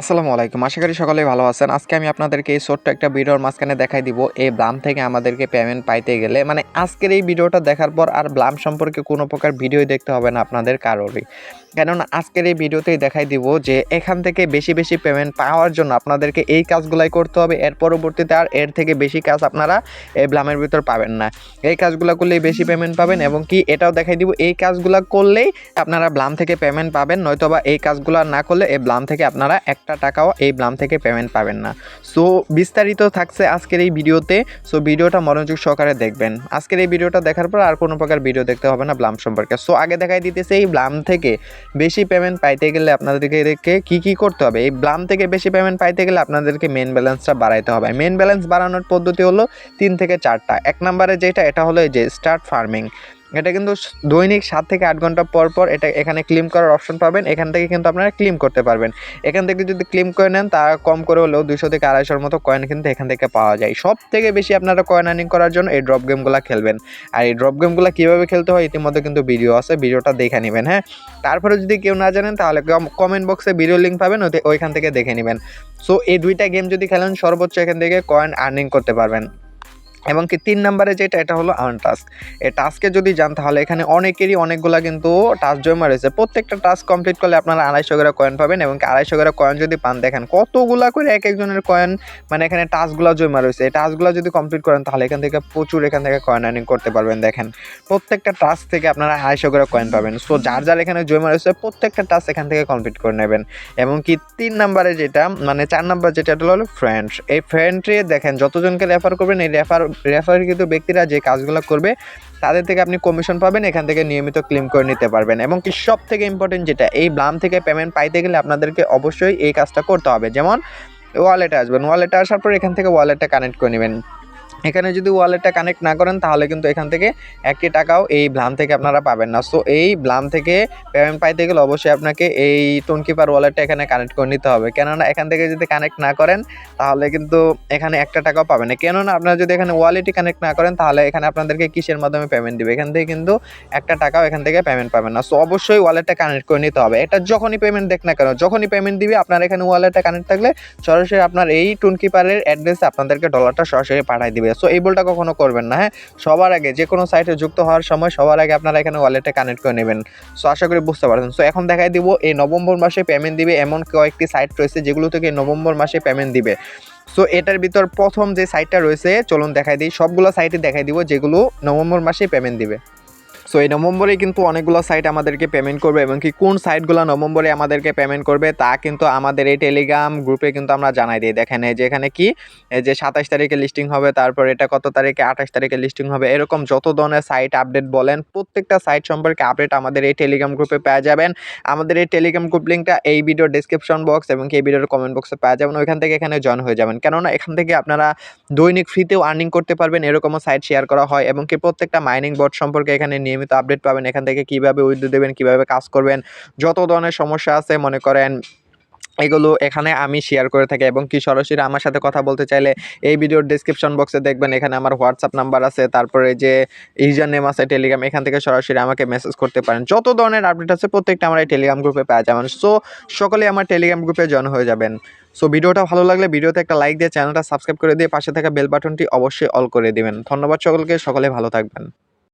আসসালামু আলাইকুম। আশা করি সকলেই ভালো আছেন। আজকে আমি আপনাদেরকে এই ছোট্ট একটা ভিডিওর মাঝখানে দেখাই দিব এই ব্লাম থেকে আমাদেরকে পেমেন্ট পাইতে গেলে। মানে আজকের এই ভিডিওটা দেখার পর আর ব্লাম সম্পর্কে কোনো প্রকার ভিডিও দেখতে হবে না আপনাদের কারোরই। কেননা আজকের এই ভিডিওতেই দেখাই দিব যে এখান থেকে বেশি বেশি পেমেন্ট পাওয়ার জন্য আপনাদেরকে এই কাজগুলাই করতে হবে। এর পরবর্তীতে আর এর থেকে বেশি কাজ আপনারা এই ব্লামের ভিতর পাবেন না। এই কাজগুলো করলেই বেশি পেমেন্ট পাবেন এবং কি এটাও দেখাই দিব, এই কাজগুলো করলেই আপনারা ব্লাম থেকে পেমেন্ট পাবেন। নয়তোবা এই কাজগুলো না করলে এই ব্লাম থেকে আপনারা একটা টাকাও এই ব্লাম থেকে পেমেন্ট পাবেন না। সো বিস্তারিত থাকছে আজকের এই ভিডিওতে। সো ভিডিওটা মনোযোগ সহকারে দেখবেন। আজকের এই ভিডিওটা দেখার পর আর কোনো প্রকার ভিডিও দেখতে হবে না ব্লাম সম্পর্কে। সো আগে দেখাই দিতেছে এই ব্লাম থেকে বেশি পেমেন্ট পাইতে গেলে আপনাদেরকে কী কী করতে হবে? এই ব্লাম থেকে বেশি পেমেন্ট পাইতে গেলে আপনাদেরকে মেন ব্যালেন্সটা বাড়াইতে হবে। মেন ব্যালেন্স বাড়ানোর পদ্ধতি হলো তিন থেকে চারটা। এক নম্বরে যেটা, এটা হলো যে স্টার্ট ফার্মিং এটা কিন্তু দৈনিক সাত থেকে আট ঘণ্টা পর পর এটা এখানে ক্লিম করার অপশন পাবেন। এখান থেকে কিন্তু আপনারা ক্লিম করতে পারবেন। এখান থেকে যদি ক্লিম করে নেন, তা কম করে হলেও দুশো থেকে আড়াইশোর মতো কয়েন কিন্তু এখান থেকে পাওয়া যায়। সব থেকে বেশি আপনারা কয়েন আর্নিং করার জন্য এই ড্রপ গেমগুলো খেলবেন। আর এই ড্রপ গেমগুলো কীভাবে খেলতে হয়, ইতিমধ্যে কিন্তু ভিডিও আছে ভিডিওটা দেখে নেবেন হ্যাঁ? তারপরে যদি কেউ না জানেন, তাহলে কমেন্ট বক্সে ভিডিও লিঙ্ক পাবেন ওইখান থেকে দেখে নেবেন। সো এই দুইটা গেম যদি খেলেন, সর্বোচ্চ এখান থেকে কয়েন আর্নিং করতে পারবেন। এবং কি তিন নম্বরে যেটা, এটা হলো আর্ন টাস্ক এই টাস্কে যদি যান, তাহলে এখানে অনেকেরই অনেকগুলা কিন্তু টাস্ক জমা রয়েছে। প্রত্যেকটা টাস্ক কমপ্লিট করলে আপনারা আড়াইশো করে কয়েন পাবেন এবং আড়াইশো করে কয়েন যদি পান, দেখেন কতগুলা করে এক একজনের কয়েন মানে এখানে টাস্কগুলো জমা রয়েছে। এই টাস্কগুলো যদি কমপ্লিট করেন, তাহলে এখান থেকে প্রচুর এখান থেকে কয়েন আর্নিং করতে পারবেন, দেখেন। প্রত্যেকটা টাস্ক থেকে আপনারা আড়াইশো করে কয়েন পাবেন। সো যার যার এখানে জমা রয়েছে, প্রত্যেকটা টাস্ক এখান থেকে কমপ্লিট করে নেবেন। এবং কি তিন নম্বরে যেটা মানে চার নম্বর যেটা হলো ফ্রেন্ডস এই ফ্রেন্ডে দেখেন, যতজনকে রেফার করবেন, এই রেফার রেফারকৃত ব্যক্তিরা যে কাজগুলো করবে, তাদের থেকে আপনি কমিশন পাবেন, এখান থেকে নিয়মিত ক্লেম করে নিতে পারবেন। এবং কি সব থেকে ইম্পর্টেন্ট যেটা, এই ব্লাম থেকে পেমেন্ট পাইতে গেলে আপনাদেরকে অবশ্যই এই কাজটা করতে হবে। যেমন ওয়ালেটে আসবেন ওয়ালেটে আসার পর এখান থেকে ওয়ালেটটা কানেক্ট করে নেবেন। এখানে যদি ওয়ালেটটা কানেক্ট না করেন, তাহলে কিন্তু এখান থেকে একটি টাকাও এই ব্লাম থেকে আপনারা পাবেন না। সো এই ব্লাম থেকে পেমেন্ট পাইতে গেলে অবশ্যই আপনাকে এই টোনকিপার ওয়ালেটটা এখানে কানেক্ট করে নিতে হবে। কেননা, এখান থেকে যদি কানেক্ট না করেন, তাহলে কিন্তু এখানে একটা টাকাও পাবেন না। কেননা, আপনারা যদি এখানে ওয়ালেটই কানেক্ট না করেন, তাহলে এখানে আপনাদেরকে কিসের মাধ্যমে পেমেন্ট দিবে? এখান থেকে কিন্তু একটা টাকাও এখান থেকে পেমেন্ট পাবেন না। সো অবশ্যই ওয়ালেটটা কানেক্ট করে নিতে হবে। এটা যখনই পেমেন্ট দেখ না কেন, যখনই পেমেন্ট দিবে, আপনার এখানে ওয়ালেটটা কানেক্ট থাকলে সরাসরি আপনার এই টোনকিপারের অ্যাড্রেসে আপনাদেরকে ডলারটা সরাসরি পাঠিয়ে দিবে। সো এই বলটা কখনো করবেন না হ্যাঁ? সবার আগে যে কোনো সাইটে যুক্ত হওয়ার সময় সবার আগে আপনারা এখানে ওয়ালেটে কানেক্ট করে নেবেন। সো আশা করি বুঝতে পারছেন। সো এখন দেখাই দিব, এই নভেম্বর মাসে পেমেন্ট দিবে এমন কয়েকটি সাইট রয়েছে যেগুলো থেকে নভেম্বর মাসে পেমেন্ট দিবে। সো এটার ভিতর প্রথম যে সাইটটা রয়েছে, চলুন দেখাই দিই। সবগুলো সাইটে দেখাই দিব যেগুলো নভেম্বর মাসে পেমেন্ট দিবে। সো এই নভেম্বরে কিন্তু অনেকগুলো সাইট আমাদেরকে পেমেন্ট করবে এবং কি কোন সাইটগুলো নভেম্বরে আমাদেরকে পেমেন্ট করবে তা কিন্তু আমাদের এই টেলিগ্রাম গ্রুপে কিন্তু আমরা জানাই দিই। দেখেন, এই যে এখানে কি? যে সাতাশ তারিখে লিস্টিং হবে, তারপর এটা কত তারিখে? আঠাশ তারিখে লিস্টিং হবে। এরকম যত ধরনের সাইট আপডেট বলেন, প্রত্যেকটা সাইট সম্পর্কে আপডেট আমাদের এই টেলিগ্রাম গ্রুপে পেয়ে যাবেন। আমাদের এই টেলিগ্রাম গ্রুপ লিঙ্কটা এই ভিডিওর ডিসক্রিপশন বক্স এবং এই ভিডিওর কমেন্ট বক্সে পেয়ে যাবেন। ওইখান থেকে এখানে জয়েন হয়ে যাবেন। কেননা এখান থেকে আপনারা দৈনিক ফ্রিতেও আর্নিং করতে পারবেন। এরকমও সাইট শেয়ার করা হয় এবং কি প্রত্যেকটা মাইনিং বোর্ড সম্পর্কে এখানে নিয়মিত আপডেট পাবেন, এখান থেকে কীভাবে উইথ দেবেন, কীভাবে কাজ করবেন, যত ধরনের সমস্যা আছে, মনে করেন এগুলো এখানে আমি শেয়ার করে থাকি এবং কি সরাসরি আমার সাথে কথা বলতে চাইলে এই ভিডিওর ডিসক্রিপশন বক্সে দেখবেন, এখানে আমার হোয়াটসঅ্যাপ নাম্বার আছে, তারপরে যে ইউজার নেম আছে টেলিগ্রাম এখান থেকে সরাসরি আমাকে মেসেজ করতে পারেন। যত ধরনের আপডেট আছে, প্রত্যেকটা আমার এই টেলিগ্রাম গ্রুপে পাওয়া যাবেন সো সকলেই আমার টেলিগ্রাম গ্রুপে জয়েন হয়ে যাবেন। সো ভিডিওটা ভালো লাগলে ভিডিওতে একটা লাইক দিয়ে চ্যানেলটা সাবস্ক্রাইব করে দিয়ে পাশে থাকা বেল বাটনটি অবশ্যই অল করে দিবেন। ধন্যবাদ সকলকে, সকলে ভালো থাকবেন।